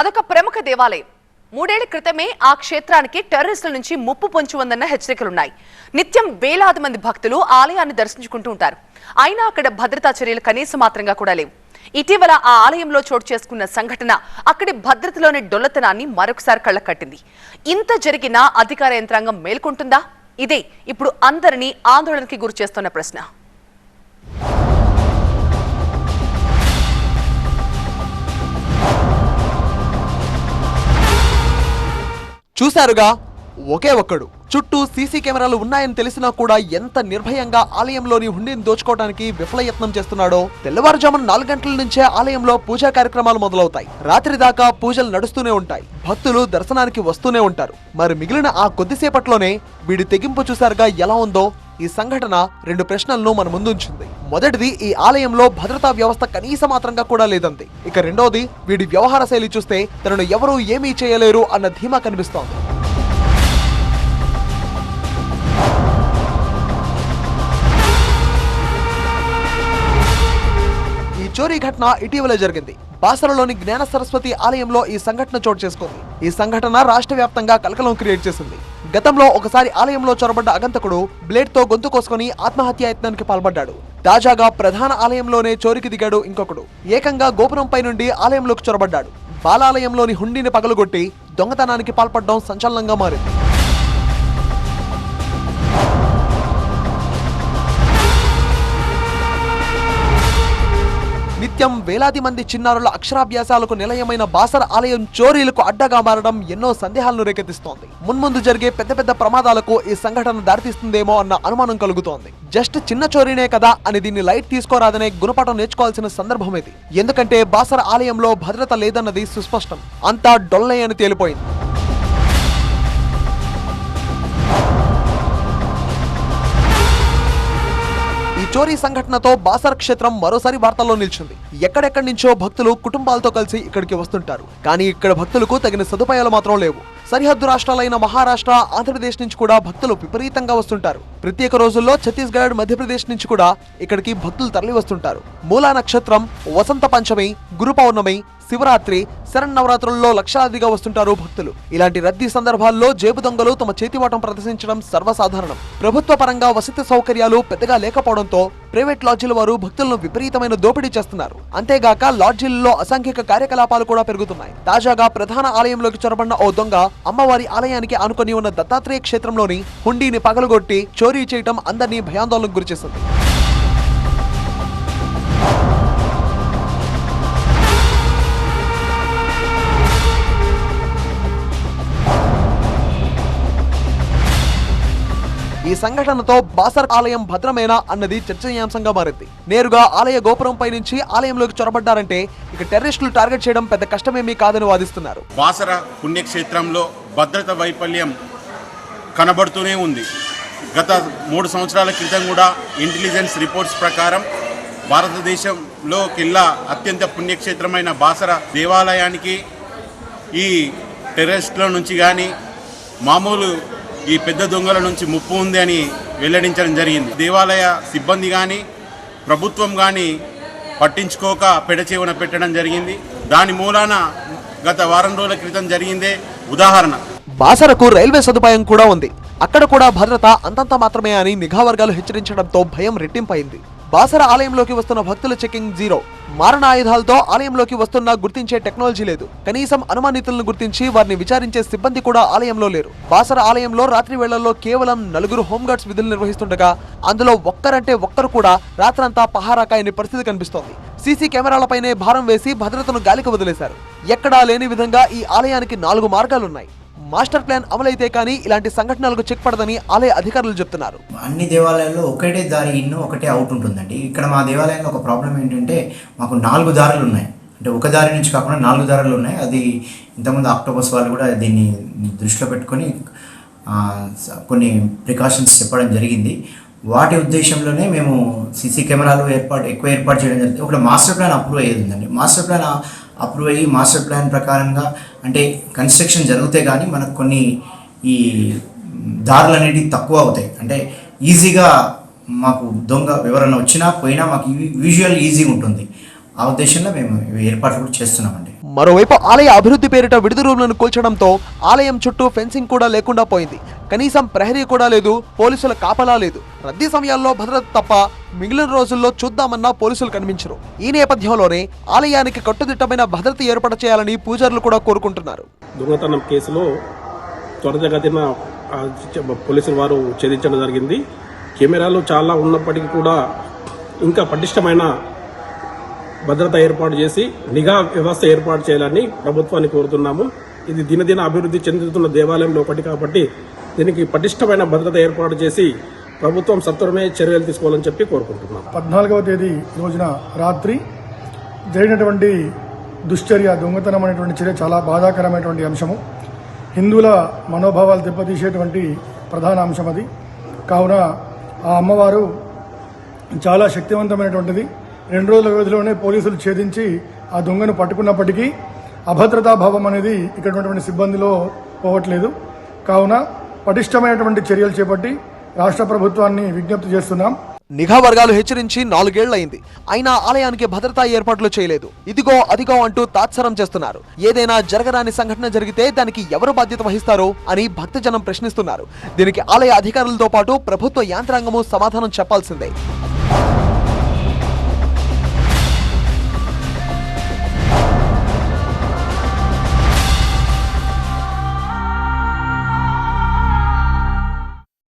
అదొక ప్రముఖ దేవాలయం. మూడేళ్ళ క్రితమే ఆ క్షేత్రానికి టెర్రరిస్టుల నుంచి ముప్పు పొంచి ఉందన్న హెచ్చరికలున్నాయి. నిత్యం వేలాది మంది భక్తులు ఆలయాన్ని దర్శించుకుంటూ ఉంటారు. అయినా అక్కడ భద్రతా చర్యలు కనీస మాత్రంగా కూడా లేవు. ఇటీవల ఆ ఆలయంలో చోటు చేసుకున్న సంఘటన అక్కడి భద్రతలోని డొల్లతనాన్ని మరొకసారి కళ్ళకట్టింది ఇంత జరిగినా అధికార యంత్రాంగం మేల్కొంటుందా? ఇదే ఇప్పుడు అందరినీ ఆందోళనకి గురి చేస్తున్న ప్రశ్న. చూశారుగా? ఒకే ఒక్కడు. చుట్టూ సీసీ కెమెరాలు ఉన్నాయని తెలిసినా కూడా ఎంత నిర్భయంగా ఆలయంలోని హుండీని దోచుకోవడానికి విఫలయత్నం చేస్తున్నాడో తెల్లవారుజామున నాలుగు గంటల నుంచే ఆలయంలో పూజా కార్యక్రమాలు మొదలవుతాయి. రాత్రి దాకా పూజలు నడుస్తూనే ఉంటాయి. భక్తులు దర్శనానికి వస్తూనే ఉంటారు. మరి మిగిలిన ఆ కొద్దిసేపట్లోనే వీడి తెగింపు చూశారుగా ఎలా ఉందో ఈ సంఘటన రెండు ప్రశ్నలను మన ముందుంచింది. మొదటిది ఈ ఆలయంలో భద్రతా వ్యవస్థ కనీస మాత్రంగా కూడా లేదంది. ఇక రెండోది వీడి వ్యవహార శైలి చూస్తే తనను ఎవరూ ఏమీ చేయలేరు అన్న ధీమా కనిపిస్తోంది. ఈ చోరీ ఘటన ఇటీవల జరిగింది. బాసరలోని జ్ఞాన సరస్వతి ఆలయంలో ఈ సంఘటన చోటు చేసుకుంది. ఈ సంఘటన రాష్ట్ర వ్యాప్తంగా కలకలం క్రియేట్ చేసింది. గతంలో ఒకసారి ఆలయంలో చొరబడ్డ అగంతకుడు బ్లేడ్తో గొంతు కోసుకొని ఆత్మహత్యాయత్నానికి పాల్పడ్డాడు. తాజాగా ప్రధాన ఆలయంలోనే చోరికి దిగాడు ఇంకొకడు. ఏకంగా గోపురంపై నుండి ఆలయంలోకి చొరబడ్డాడు. బాలాలయంలోని హుండీని పగలగొట్టి దొంగతనానికి పాల్పడడం సంచలనంగా మారింది. నిత్యం వేలాది మంది చిన్నారుల అక్షరాభ్యాసాలకు నిలయమైన బాసర ఆలయం చోరీలకు అడ్డగా మారడం ఎన్నో సందేహాలను రేకెత్తిస్తోంది. మున్ముందు జరిగే పెద్ద పెద్ద ప్రమాదాలకు ఈ సంఘటన దారితీస్తుందేమో అన్న అనుమానం కలుగుతోంది. జస్ట్ చిన్న చోరీనే కదా అని దీన్ని లైట్ తీసుకోరాదనే గుణపాఠం నేర్చుకోవాల్సిన సందర్భం ఇది. ఎందుకంటే బాసర ఆలయంలో భద్రత లేదన్నది సుస్పష్టం. అంతా డొల్లయ్యని తేలిపోయింది. చోరీ సంఘటనతో బాసర్ క్షేత్రం మరోసారి వార్తల్లో నిలిచింది. ఎక్కడెక్కడి నుంచో భక్తులు కుటుంబాలతో కలిసి ఇక్కడికి వస్తుంటారు. కానీ ఇక్కడ భక్తులకు తగిన సదుపాయాలు మాత్రం లేవు. సరిహద్దు రాష్ట్రాలైన మహారాష్ట్ర ఆంధ్రప్రదేశ్ నుంచి కూడా భక్తులు విపరీతంగా వస్తుంటారు. ప్రత్యేక రోజుల్లో ఛత్తీస్గఢ్ మధ్యప్రదేశ్ నుంచి కూడా ఇక్కడికి భక్తులు తరలి వస్తుంటారు మూలా నక్షత్రం వసంత పంచమి గురు పౌర్ణమి శివరాత్రి శరన్నవరాత్రుల్లో లక్షలాదిగా వస్తుంటారు భక్తులు. ఇలాంటి రద్దీ సందర్భాల్లో జేబు దొంగలు తమ చేతివాటం ప్రదర్శించడం సర్వసాధారణం. ప్రభుత్వ పరంగా వసతి సౌకర్యాలు పెద్దగా లేకపోవడంతో ప్రైవేట్ లాడ్జీల వారు భక్తులను విపరీతమైన దోపిడీ చేస్తున్నారు. అంతేగాక లాడ్జీల్లో అసాంఘిక కార్యకలాపాలు కూడా పెరుగుతున్నాయి. తాజాగా ప్రధాన ఆలయంలోకి చొరబడిన ఓ దొంగ అమ్మవారి ఆలయానికి ఆనుకొని ఉన్న దత్తాత్రేయ క్షేత్రంలోని హుండీని పగలగొట్టి చోరీ చేయటం అందరినీ భయాందోళనకు గురిచేసింది ఈ సంఘటనతో బాసర్ ఆలయం భద్రమేనా అన్నది చర్చనీయాంశంగా మారింది. నేరుగా ఆలయ గోపురంపై నుంచి ఆలయంలోకి చొరబడ్డారంటే ఇక టెర్రరిస్టులు టార్గెట్ చేయడం పెద్ద కష్టమేమీ కాదని వాదిస్తున్నారు. బాసర పుణ్యక్షేత్రంలో భద్రత వైఫల్యం కనబడుతూనే ఉంది. గత మూడు సంవత్సరాల క్రితం కూడా ఇంటెలిజెన్స్ రిపోర్ట్స్ ప్రకారం భారతదేశంలో కిల్లా అత్యంత పుణ్యక్షేత్రమైన బాసర దేవాలయానికి ఈ టెర్రరిస్టుల నుంచి కానీ మామూలు ఈ పెద్ద దొంగల నుంచి ముప్పు ఉంది అని వెల్లడించడం జరిగింది. దేవాలయ సిబ్బంది కానీ ప్రభుత్వం కానీ పట్టించుకోక పెడచేవన పెట్టడం జరిగింది. దాని మూలాన గత వారం రోజుల క్రితం జరిగిందే ఉదాహరణ. బాసరకు రైల్వే సదుపాయం కూడా ఉంది. అక్కడ కూడా భద్రత అంతంత మాత్రమే అని నిఘా వర్గాలు హెచ్చరించడంతో భయం రెట్టింపైంది. బాసర ఆలయంలోకి వస్తున్న భక్తుల చెకింగ్ జీరో. మారణ ఆయుధాలతో ఆలయంలోకి వస్తున్నా గుర్తించే టెక్నాలజీ లేదు. కనీసం అనుమానితులను గుర్తించి వారిని విచారించే సిబ్బంది కూడా ఆలయంలో లేరు. బాసర ఆలయంలో రాత్రి వేళల్లో కేవలం నలుగురు హోంగార్డ్స్ విధులు నిర్వహిస్తుండగా అందులో ఒక్కరంటే ఒక్కరు కూడా రాత్రంతా పహారా కాయని పరిస్థితి కనిపిస్తోంది. సీసీ కెమెరాలపైనే భారం వేసి భద్రతను గాలికి వదిలేశారు. ఎక్కడా లేని విధంగా ఈ ఆలయానికి నాలుగు మార్గాలున్నాయి. మాస్టర్ ప్లాన్ అమలైతే కానీ ఇలాంటి సంఘటనలకు చెక్ పడదని ఆలయ అధికారులు చెప్తున్నారు. అన్ని దేవాలయాల్లో ఒకటే దారి ఇన్ ఒకటే అవుట్ ఉంటుందండి. ఇక్కడ మా దేవాలయంలో ఒక ప్రాబ్లం ఏంటంటే మాకు నాలుగు దారులు ఉన్నాయి. అంటే ఒక దారి నుంచి కాకుండా నాలుగు దారులు ఉన్నాయి. అది ఇంతకుముందు అక్టోబర్స్ వాళ్ళు కూడా దీన్ని దృష్టిలో పెట్టుకొని కొన్ని ప్రికాషన్స్ చెప్పడం జరిగింది. వాటి ఉద్దేశంలోనే మేము సీసీ కెమెరాలు ఏర్పాటు ఎక్కువ ఏర్పాటు చేయడం జరిగింది. ఒకటి మాస్టర్ ప్లాన్ అప్రూవ్ అయ్యేది ఉందండి. మాస్టర్ ప్లాన్ అప్రూవ్ అయ్యి మాస్టర్ ప్లాన్ ప్రకారంగా అంటే కన్స్ట్రక్షన్ జరిగితే కానీ మనకు కొన్ని ఈ దారులు అనేవి తక్కువ అవుతాయి. అంటే ఈజీగా మాకు దొంగ ఎవరైనా వచ్చినా పోయినా మాకు విజువల్ ఈజీగా ఉంటుంది. ఆ ఉద్దేశంలో మేము ఏర్పాట్లు కూడా చేస్తున్నామండి. మరోవైపు ఆలయ అభివృద్ధి పేరిట విడుదల రూమ్లను కూల్చడంతో ఆలయం చుట్టూ ఫెన్సింగ్ కూడా లేకుండా పోయింది. కనీసం ప్రహరీ కూడా లేదు పోలీసుల కాపలా లేదు. రద్దీ సమయాల్లో భద్రత తప్ప మిగిలిన రోజుల్లో చూద్దామన్నా పోలీసులు కనిపించరు. ఈ నేపథ్యంలోనే ఆలయానికి కట్టుదిట్టమైన భద్రత ఏర్పాటు చేయాలని పూజారులు కూడా కోరుకుంటున్నారు. దొంగతనం కేసులో త్వరితగతిన పోలీసులు వారు ఛేదించడం జరిగింది. కెమెరాలు చాలా ఉన్నప్పటికీ కూడా ఇంకా పటిష్టమైన భద్రత ఏర్పాటు చేసి నిఘా వ్యవస్థ ఏర్పాటు చేయాలని ప్రభుత్వాన్ని కోరుతున్నాము. ఇది దినదిన అభివృద్ధి చెందుతున్న దేవాలయంలో ఒకటి కాబట్టి దీనికి పటిష్టమైన భద్రత ఏర్పాటు చేసి ప్రభుత్వం సత్వరమే చర్యలు తీసుకోవాలని చెప్పి కోరుకుంటున్నాం. పద్నాలుగవ తేదీ రోజున రాత్రి జరిగినటువంటి దుశ్చర్య దొంగతనం అనేటువంటి చర్య చాలా బాధాకరమైనటువంటి అంశము. హిందువుల మనోభావాలు దెబ్బతీసేటువంటి ప్రధాన అంశం అది. కావున ఆ అమ్మవారు చాలా శక్తివంతమైనటువంటిది. రెండు రోజుల వ్యవధిలోనే పోలీసులు ఛేదించి ఆ దొంగను పట్టుకున్నప్పటికీ అభద్రతా భావం అనేది ఇక్కడ ఉన్నటువంటి సిబ్బందిలో పోవట్లేదు. కావున పటిష్టమైనటువంటి చర్యలు చేపట్టి రాష్ట్ర ప్రభుత్వాన్ని విజ్ఞప్తి చేస్తున్నాం. నిఘా వర్గాలు హెచ్చరించి నాలుగేళ్ళయింది. అయినా ఆలయానికి భద్రతా ఏర్పాట్లు చేయలేదు. ఇదిగో అదిగో అంటూ తాత్సరం చేస్తున్నారు. ఏదైనా జరగరాని సంఘటన జరిగితే దానికి ఎవరు బాధ్యత వహిస్తారో అని భక్తజనం ప్రశ్నిస్తున్నారు. దీనికి ఆలయ అధికారులతో పాటు ప్రభుత్వ యాంత్రాంగము సమాధానం చెప్పాల్సిందే.